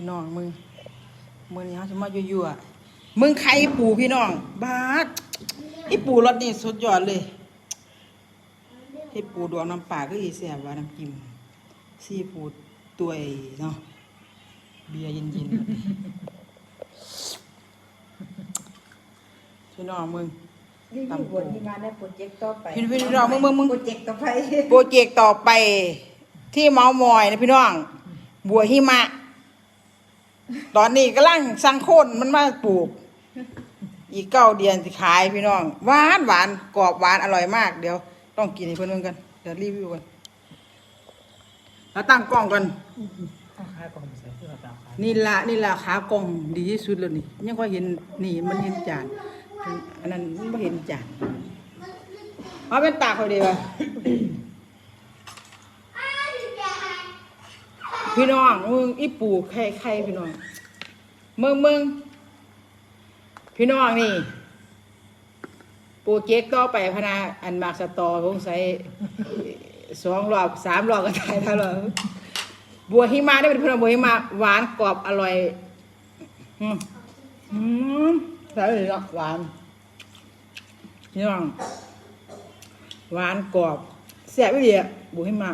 พี่น้องมึงมึงนี่เขาจะมายั่วๆมึงใครปูพี่น้องบาสอีปูรสนี่สุดยอดเลยให้ปูดวงน้ำปลาก็อีเสียบว่าน้ำจิ้มซีฟูดตัวใหญ่เนาะเบียร์เย็นๆพี่น้องมึงนี่อยู่บนที่มาได้โปรเจกต์ต่อไปพี่พี่น้องมึงมึงมึงโปรเจกต์ต่อไปโปรเจกต์ต่อไป ที่เมาส์มอยนะพี่น้อง บัวหิมะ ตอนนี้กำลังสังโคนมันมาปลูก อีกเก้าเดือนที่ขายพี่น้องหวานหวานกรอบหวานอร่อยมากเดี๋ยว ต้องกินให้เพื่อนๆกันเดี๋ยวรีวิวกันแล้วตั้งกล้องกันข้าวคายกล่องใส่เพื่อตามคายนี่ละนี่ละขากล้องดีที่สุดแล้วนี่ยังก็เห็นนี่มันเห็นจานอันนั้นมันไม่เห็นจานเอาเป็นตาเขาดีวะ พี่น้องมึงอีปูไข่ไข่พี่น้องมึงมึงพี่น้องนี่ปรเจ๊กต่อไปพนาอันมากสตอคงใส่สองรอบสามรอบก็ได้แล้วเหรอบัวหิมะได้เป็นผลบัวหิมะหวานกรอบอร่อย อืมอืมใส่เลยเนาะหวานนี่น้องหวานกรอบแซ่บไปเลยอะบัวหิมะ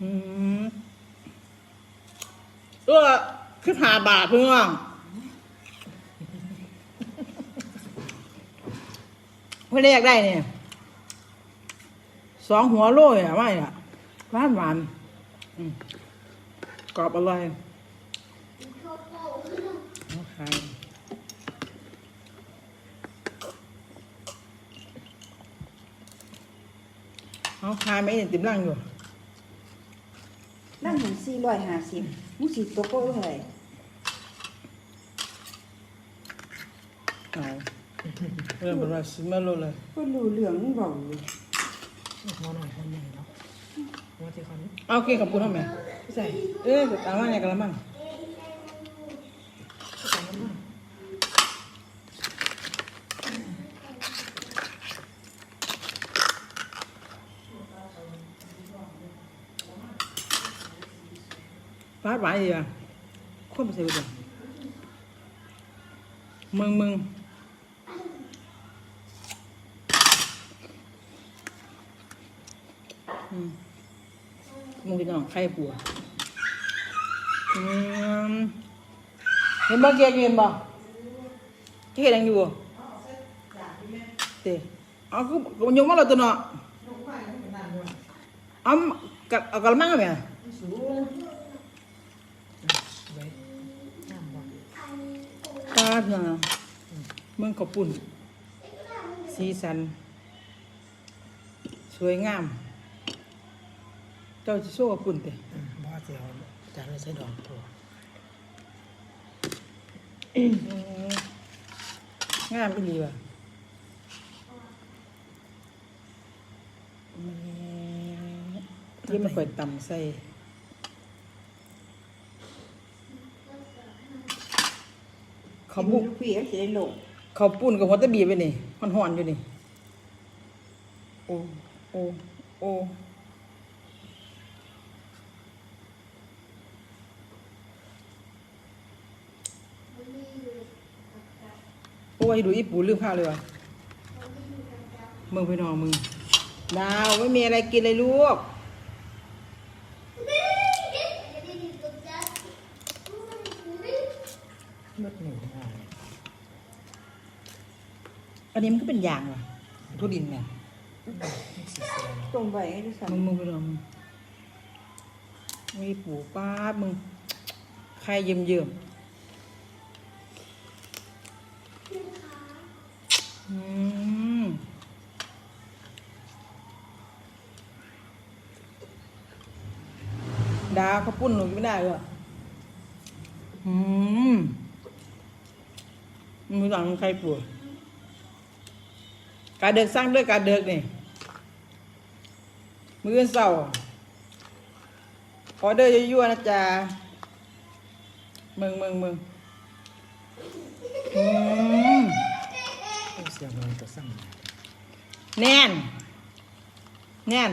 อืมเออคือหาบาทเพื่อนเพื่อนอยากได้เนี่ยสองหัวโลเลยอะไม่อะหวานหวานกรอบอร่อยโอเคเอาคายไหมเนี่ยติมร่างอยู่ นั่นถึงสี่ร้อยห้าสิบมุสิตัวก็เท่าไหร่เอาเริ่มเป็นว่าซิมาโลเลยก็รู้เรื่องมึงบอกอยู่หัวหน่อยหัวใหญ่เนาะหัวที่เขานี่เอาเกี่ยวกับกูทำไมใส่เออตามว่าไงกันละมั่ง ใส่น้ำมัน ฟ้าหวานดีอะข้นไปใส่ไปก่อนมึงมึงอืมมึงพี่น้องไข่ปัวอืมเห็นบ่เกียร์เห็นบ่ที่เห็นยังอยู่บ่เตะเอาคือกูยกมาแล้วตัวเนาะเอากับเอากระมังเอาไหม ไว้น้ำบ่ ตาเถอะเมืองขอบปุ่น สีสัน สวยงาม เจ้าจะโซ่ขอบปุ่นเตะอืมบ่เจียวจานเลยใส่ดอกถั่วงามอีหลีว่ะที่มันเปิดต่ำใส่ เขาเขาบุบุกพี่ก็จะได้ลงเขาปุ่นกับหัวตะบีไปนี่มันห่อนๆอยู่นี่โอ้โอ้โอ้โอ้ยดูอีปูลืมข้าวเลยว่ะมึงไปนอนมึงดาวไม่มีอะไรกินเลยลูก เลือดหมูง่าย อั นนี้มันก็เป็นยางว่ะทุดินเนี่ยนี่สีเสียเนาะตรงไปให้ดูสัมึงมึงไปนอนมึงมีปูป้าบมึงใครเยิ้มเยิ้มๆอืมดาวเขาปุ้นหนูกินไม่ได้เลยอืมมึงสั่งใครปวด การเดิกสร้างด้วยการเดิกนี่ มือเสาร์ออเดอร์ยั่วๆนะจ๊ะมึงมึงมึงอืมเสียงมันจะสั่งแน่น แน่น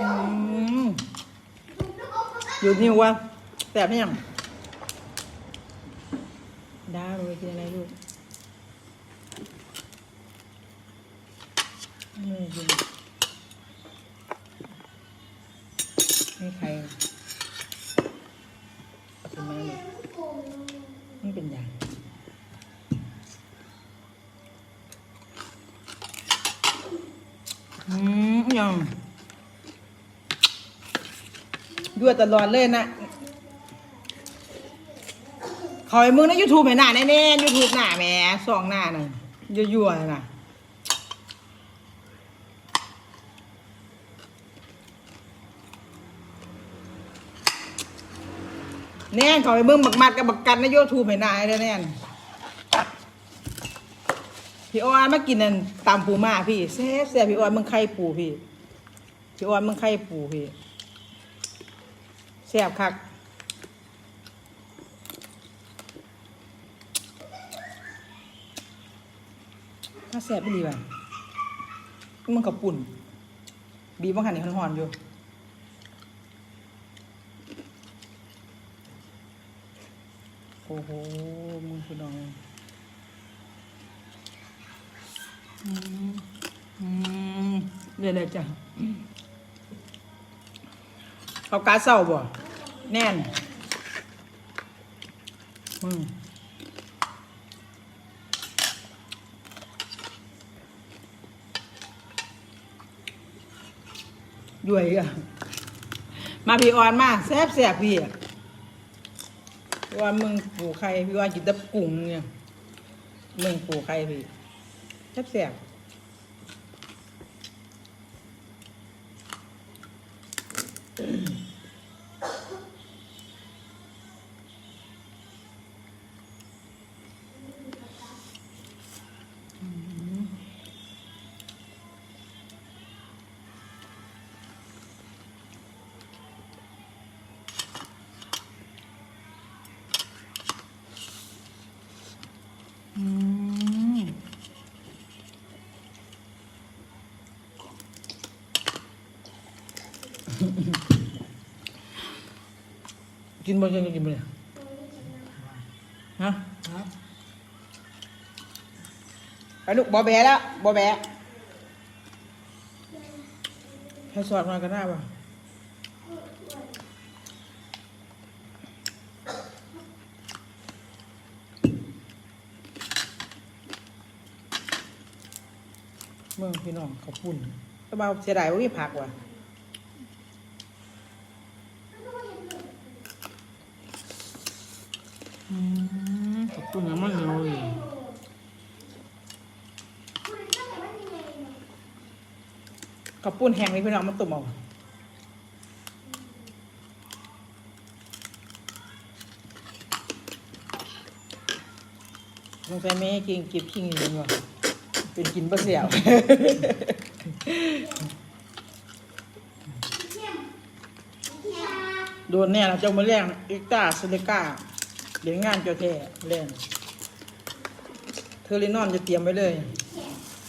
อืมดูนี่ว่าแสบไหมยังดาวเลยกินอะไรลูก ไม่กินไม่ใครเอาขึ้นมาเลยมันเป็นอย่างอืมยังยั่วตลอดเลยนะขอให้มึงนยูทูบแม่หน้าแน่ๆยูทูบหน้าแม่สองหน้าน่ะยั่วๆน่ะ แน่นขอไปเบิ่งบักมัดกับบักกันในยูทูบให้นายเด้อแน่นพี่ออนมากินนั่นตามปูมาพี่แซ่บแซ่บพี่ออนมึงไข่ปูพี่พี่ออนมึงไข่ปูพี่แซ่บคักถ้าแซ่บไม่ดีว่ะมึงกับปุ่นบีบางหันนี่หอนๆอยู่ โอ้โหมึงคือน้องอืมอืมเดี๋ยวเดี๋ยจ้ะเอากาเศร้าบ่แน่นมึงด้วยอะมาพี่ออนมาแซ่บแซ่บพี่อะ พี่ว่ามึงปลูกไข่พี่ว่ากินแตะกุ้งเนี่ยมึงปลูกไข่พี่แซ่บ กินบ่ยังกินบ่เนี่ยฮะครับไปลูกบอแบะแล้วบอแบะให้สอดมากันได้ป่ะเมืองพี่น้องเขาปุ่นแต่ว่าเสียดายว่ามีผักว่ะ มเขาปุ่นยังมันเหนียวอยู่กับปุ้นแห้งนี่พี่น้องมันตุ่มเอาสงสัยแม่กินกิบขิงอยู่ว่ะเป็นกินบะเสียวโดนเนี่ยเราจะมาเลี้ยงอิกตาสเลกา เลี้ยงงานเจ้าแท้เล่นเทอร์ลินอนจะเตรียมไว้เลย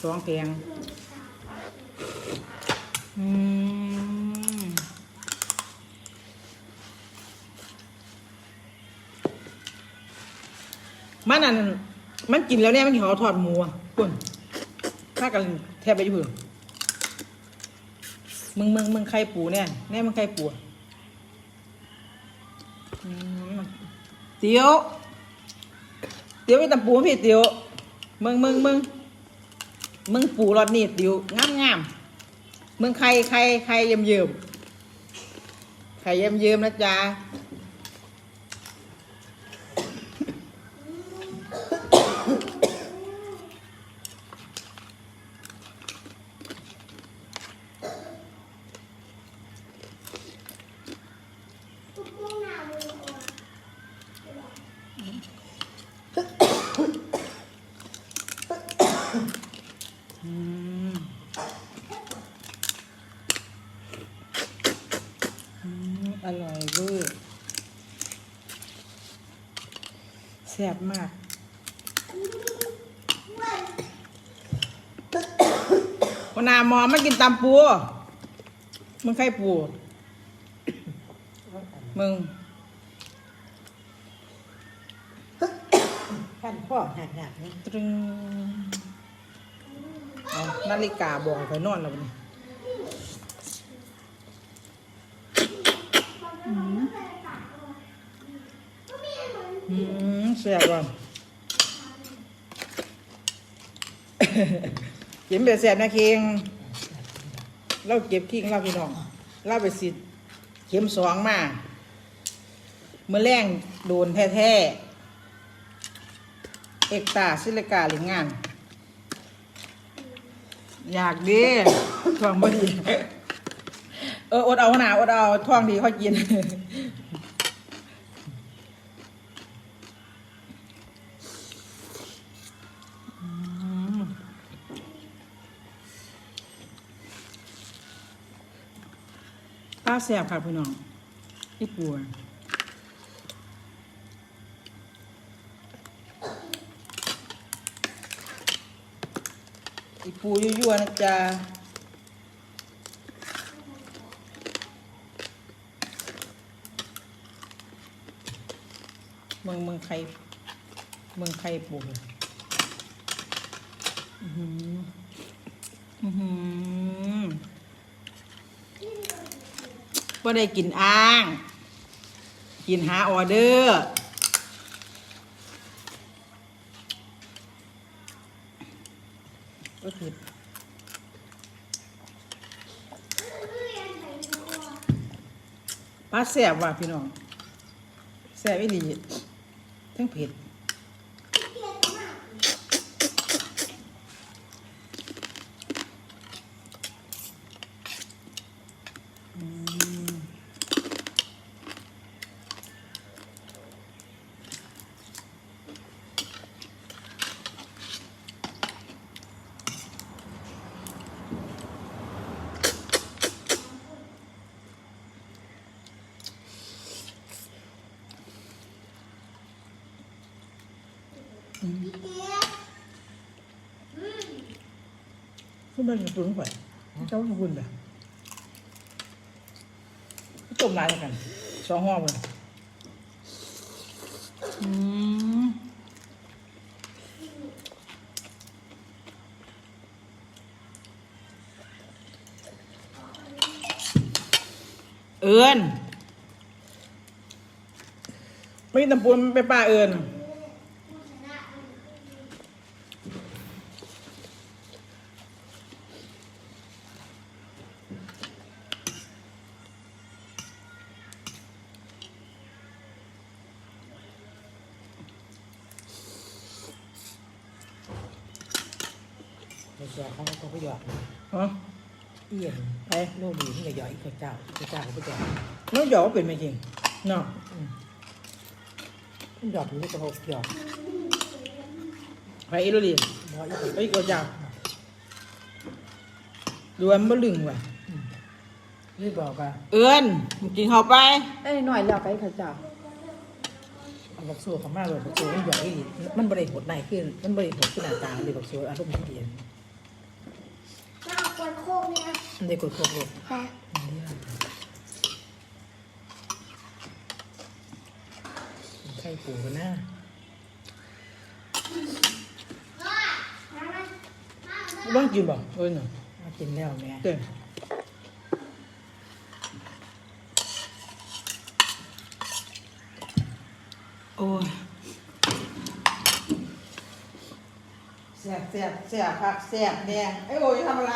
สองแพงอืมมันอันมันกินแล้วเนี่ยมันขอทอดหมูอะคุณถ้ากันแทบไปอยู่เพื่อมึงมึงมึงใครปูเนี่ยแน่มึงใครปูอืม เตียวเตียวไปตำปูพี่เตียวมึงมึงมึงมึงปูรอดนี่เตียวงามงามมึงใครใครใครเยิ่มเยิ่มใครเยิ่มเยิ่มนะจ๊ะอืมอืมอร่อยเวอร์ แซ่บมากวันนามอมากินตำปู มึงใครปูเอาอันมึงขั้นพ่อหักหักนี่ตรึงเอานาฬิกาบอกให้ไปนอนแล้วบัดนี้ อืมเสียก่อนกินแบบเสียบนะคิงเราเก็บคิงเราพี่น้องเราไปสิเข็มสองมาเมื่อแรงโดนแท้ๆเอกตาซิลกาหรืองาน อยากดีทองบ่ดี เอออดเอาหนาอดเอาทองดีค่อยกิน ป้าแสบค่ะพี่น้องอีปัวอีปูยั่วๆนะจ๊ะเมืองเมืองใครเมืองใครปูอือหืออือหือ ว่ได้กินอ้าง กินหาออเดอร์ก็คือปลาแสบว่ะพี่น้องแสบอีหลีทั้งเผ็ด คุณมันปรุงไปเจ้าขอบคุณแบบต้มลายกันสองห้อเลยอืมเอิญไม่ตำปูนไปป้าเอิญ ในจอเขาก็ไปหยอด ฮะ เอียน ไป โน่นดี มันก็หยอดอีกข้าวเจ้าข้าวเจ้าน้องหยอกเป็นไหมจริงเนาะมันหยอดมันก็หกหยอดไปอีโรลีไปอีกว่าจ้าดูว่ามันบ่ลึงว่ะนี่บอกว่าเอิญมึงกินเข้าไปเอ้ยหน่อยแล้วไปเขาเจ้าเอาบักโซ่เขามากเลยบักโซ่มันหยอดอีมันบริหดในขึ้นมันบริหดขึ้นหน้าตาเลยบักโซ่อารมณ์ดีเอาก วนโคกเนี่ยมันได้กดโคกเลยค่ะไข่ปูกันนะบ้องกินบ่เอิญเนาะมากินแล้วแม่เด้อโอ้ยแสบแสบแสบครับแสบแดงไอ้โอ้ยทำอะไร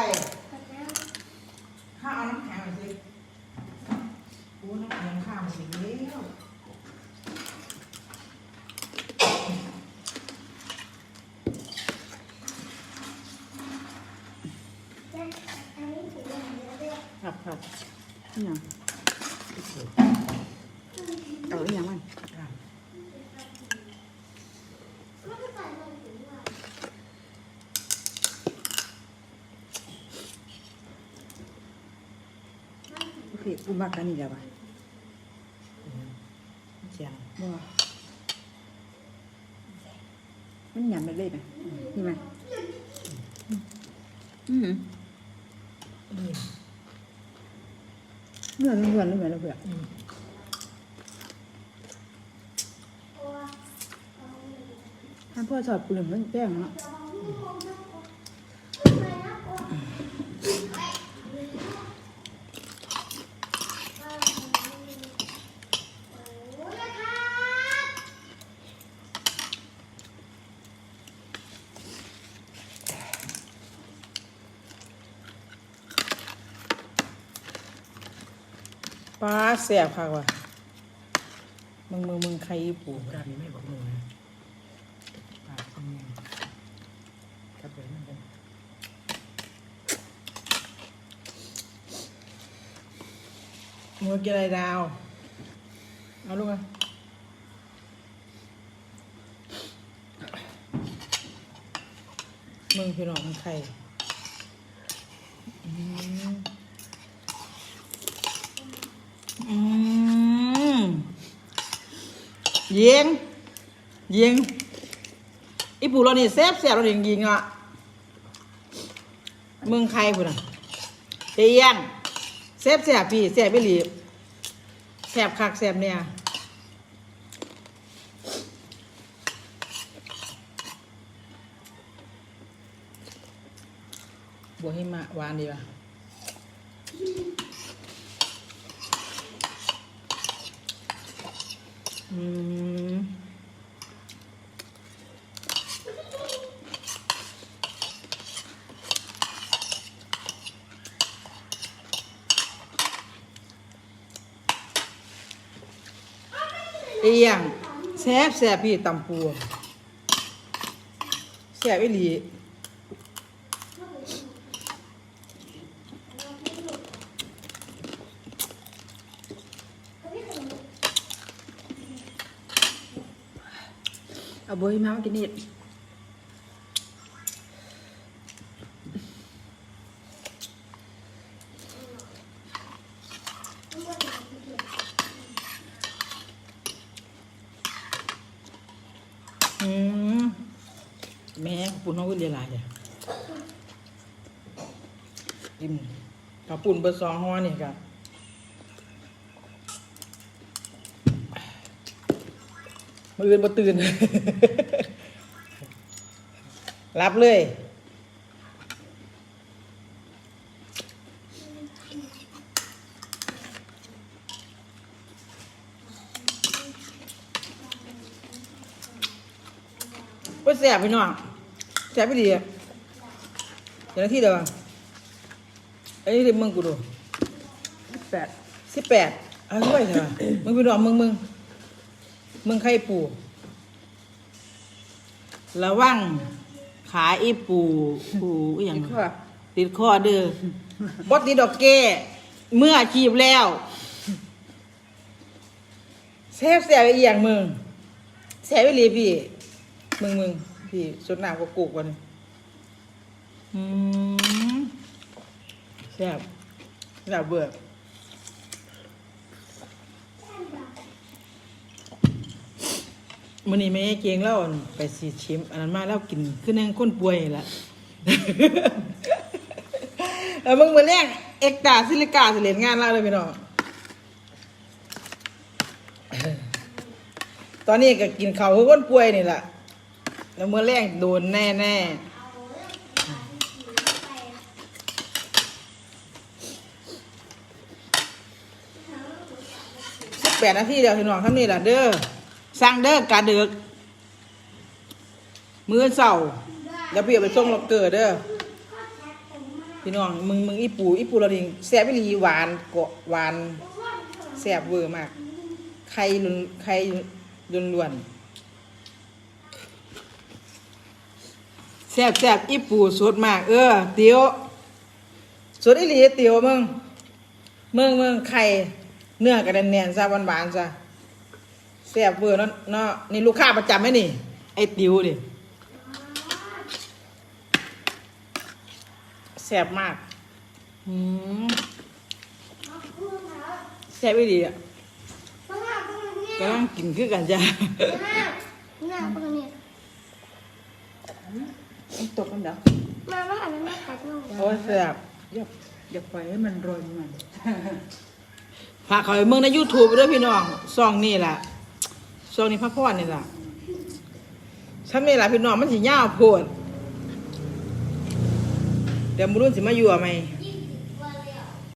กูมากันนี่แหละวะจางบ่มันหยำไปเลยไหมนี่ไหมอืมเมื่อเมื่อเมื่อเมื่อเมื่อทานพ่อชอบกลุ่มเรื่องแป้งเนาะ ปลาแสบค่ะว่ะมึงมึงมึงใครปูด้านนี้ไม่บอกหนูนะปากคนนี้ครับผมมันเป็นมึงกินอะไรดาว เอาลูกมามึงพี่น้องมึงใครอืมอืม ยิงยิงอีปูเรานี่แซ่บแซ่บเราเนี่ยยิงอะมึงใครพูดอะเตียนแซ่บแซ่บพี่แซ่บไปหลีบแซ่บคักแซ่บเนี่ยบัวหิมะหวานดีป่ะ อืมเอียงแซ่บแซ่บพี่ตำปูแซ่บอีหลี เอาโบยมามากินนี่อืมแม่ปุ่นเขาก็เรียลายเลยกินข้าปุ่นเบอร์สองห่อนี่ครั มืออื่นบ่ตื่นรับเลยว่าแสบพี่น้องแสบไปดีอะเดี๋ยวนาที่เดียวอะอันนี้เดี๋ยวมึงกูดูแปดสิบแปดเอาด้วยเถอะมึงพี่น้องมึงมึง มึงใครปูระวังขาอีปูปูอหย่างนี่ข้อติดคอเด้อบดติดดอกแก้เมื่ออาชีพแล้วแซ่บแซ่บอีหยังมึงแซ่บไปเลยพี่ มึงมึงพี่สดน้ำก็กูกวันนี้อืมแซ่บแซ่บเบื่อ มันนี้แม่เกียงเล่าไปสีชิม อันนั้นมาแล้วกินขึ้นแน่งคนป่วยนี่และเมึงมาเรียกเอกตาซิลิกาสิเล่นงานเราเลยพี่น้องตอนนี้ก็กินข้าวคือคนป่วยนี่แหละแล้วเมื่อแรกโดนแน่แน่แปดนาทีเดียวพี่น้องทำนี่แหละเด้อ สั่งเด้อกาเดือกมื้อเสาร์แล้วพี่เอาไปส่งล็อกเกอร์เด้อพี่น้องมึงมึงอีปูอีปูเราดิงแซ่บอีหลีหวานเกาะหวานแซ่บเวอร์มากไข่ลุนไข่ลุนล้วนแซ่บแซ่บอีปูสดมาก เออเตียวสดอีหลีเตียวมึงมึงมึงไข่เนื้อกระเด็นแน่นซะหวานๆซะ แซ่บเวอร์เนาะเนาะนี่ลูกค้าประจำไหมนี่ ไอ้ติวดิแซ่บมากอืมแซ่บไปดีอะกำลังกินคือกันจ้ะหน้าปกติมันตกกันเด้อมาว่าอันนั้นไม่ขัดลงโอ้ยแซ่บอย่าอย่าปล่อยให้มันโรยมันฝากเขาไปเมืองใน YouTube ด้วยพี่น้องซองนี่แหละ ช่วงนี้พักผ่อนนี่แหละฉันไม่หล่ะพี่น้องมันสิยาวโพดเดี๋ยวมรุ่นสิมาอยู่อะไหม